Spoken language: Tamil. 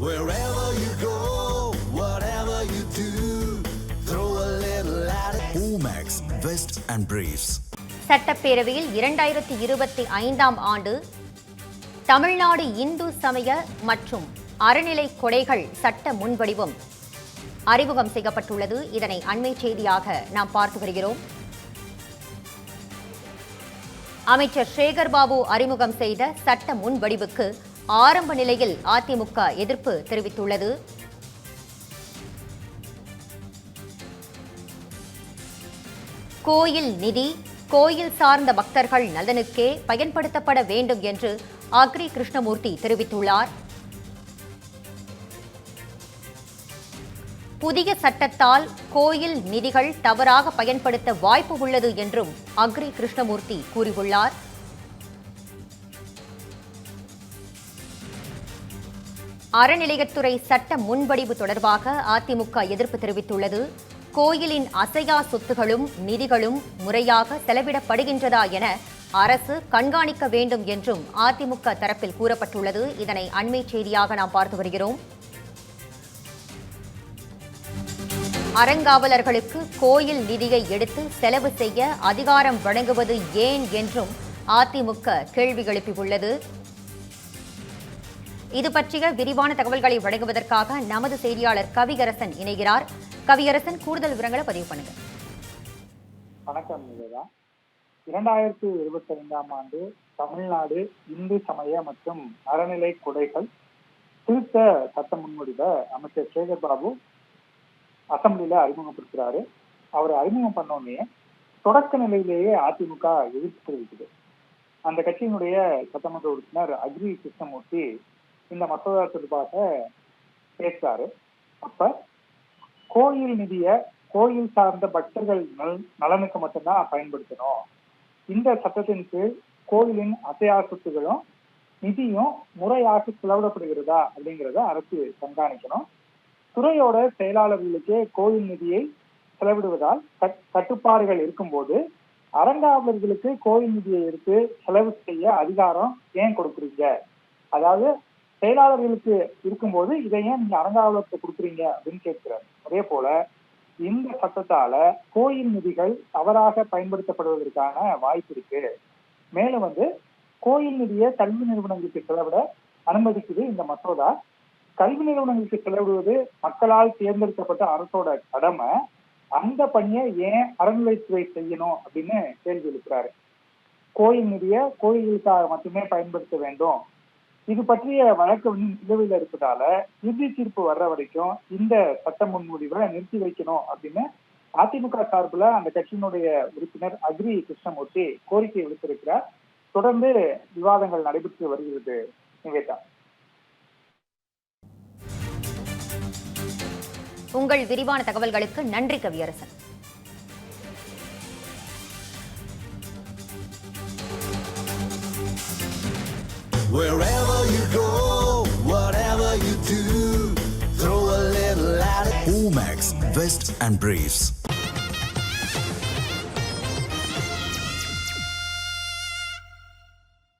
Wherever you go, whatever you do, throw a little at it. Omax, Vest and Briefs. சட்டப்பேரவையில் இரண்டாயிரத்தி இருபத்தி ஐந்தாம் ஆண்டு தமிழ்நாடு இந்து சமய மற்றும் அறநிலை கொடைகள் சட்ட முன்வடிவம் அறிமுகம் செய்யப்பட்டுள்ளது இதனை அண்மை செய்தியாக நாம் பார்த்து வருகிறோம் அமைச்சர் சேகர் பாபு அறிமுகம் செய்த சட்ட முன்வடிவுக்கு ஆரம்ப நிலையில் அதிமுக எதிர்ப்பு தெரிவித்துள்ளது. கோயில் நிதி கோயில் சார்ந்த பக்தர்கள் நலனுக்கே பயன்படுத்தப்பட வேண்டும் என்று அக்ரி கிருஷ்ணமூர்த்தி தெரிவித்துள்ளார். புதிய சட்டத்தால் கோயில் நிதிகள் தவறாக பயன்படுத்த வாய்ப்பு உள்ளது என்றும் அக்ரி கிருஷ்ணமூர்த்தி கூறியுள்ளார். அறநிலையத்துறை சட்ட முன்வடிவு தொடர்பாக அதிமுக எதிர்ப்பு தெரிவித்துள்ளது. கோயிலின் அசையா சொத்துகளும் நிதிகளும் முறையாக செலவிடப்படுகின்றதா என அரசு கண்காணிக்க வேண்டும் என்றும் அதிமுக தரப்பில் கூறப்பட்டுள்ளது. இதனை அண்மை செய்தியாக நாம் பார்த்து வருகிறோம். அறங்காவலர்களுக்கு கோயில் நிதியை எடுத்து செலவு செய்ய அதிகாரம் வழங்குவது ஏன் என்றும் அதிமுக கேள்வி எழுப்பியுள்ளது. இது பற்றிய விரிவான தகவல்களை வழங்குவதற்காக நமது செய்தியாளர் கவிகரசன் இணைகிறார். கவியரசன் கூடுதல் விவரங்களை பதிவு பண்ணுங்க. வணக்கம் இரண்டாயிரத்தி இருபத்தி ஐந்தாம் ஆண்டு தமிழ்நாடு இந்து சமய மற்றும் அறநிலை கொடைகள் திருத்த சட்ட முன்வடிவை அமைச்சர் சேகர் பாபு அசம்பிளில அறிமுகப்படுத்துறாரு. அவர் அறிமுகம் பண்ணோடனே தொடக்க நிலையிலேயே அதிமுக எதிர்ப்பு தெரிவிக்குது. அந்த கட்சியினுடைய சட்டமன்ற உறுப்பினர் அக்ரி கிருஷ்ணமூர்த்தி இந்த மசோதா தொடர்பாக பேசுறாரு அப்ப கோயில் நிதிய கோயில் சார்ந்த பக்தர்கள் நல் நலனுக்கு மட்டும்தான் பயன்படுத்தணும். இந்த சட்டத்தின் கீழ் கோயிலின் அசையா சொத்துகளும் நிதியும் முறையாக செலவிடப்படுகிறதா அப்படிங்கிறத அரசு கண்காணிக்கணும். துறையோட செயலாளர்களுக்கே கோயில் நிதியை செலவிடுவதால் கட்- கட்டுப்பாடுகள் இருக்கும்போது அறங்காவலர்களுக்கு கோயில் நிதியை எடுத்து செலவு செய்ய அதிகாரம் ஏன் கொடுக்குறீங்க? அதாவது செயலாளர்களுக்கு இருக்கும்போது இதை ஏன் நீங்க அரங்காவலத்தை கொடுக்குறீங்க அப்படின்னு கேட்கிறார். அதே போல இந்த சட்டத்தால கோயில் நிதிகள் தவறாக பயன்படுத்தப்படுவதற்கான வாய்ப்பு இருக்கு. மேலும் வந்து கோயில் நிதியை கல்வி நிறுவனங்களுக்கு செலவிட அனுமதிக்குது இந்த மசோதா. கல்வி நிறுவனங்களுக்கு செலவிடுவது மக்களால் தேர்ந்தெடுக்கப்பட்ட அரசோட கடமை. அந்த பணியை ஏன் அறநிலைத்துறை செய்யணும் அப்படின்னு கேள்வி எழுப்புறாரு. கோயில் நிதியை கோயில்களுக்காக மட்டுமே பயன்படுத்த வேண்டும். இது பற்றிய வழக்கு வந்து நிலுவையில் இருப்பதால இறுதி தீர்ப்பு வர்ற வரைக்கும் இந்த சட்ட முன்மொழிவை நிறுத்தி வைக்கணும் அப்படின்னு அதிமுக சார்பில் அந்த கட்சியினுடைய உறுப்பினர் அக்ரி கிருஷ்ணமூர்த்தி கோரிக்கை விடுத்திருக்கிறார். தொடர்ந்து விவாதங்கள் நடைபெற்று வருகிறது. நிவேதா. உங்கள் விரிவான தகவல்களுக்கு நன்றி Kaviyarasan. Wherever vest and breathe.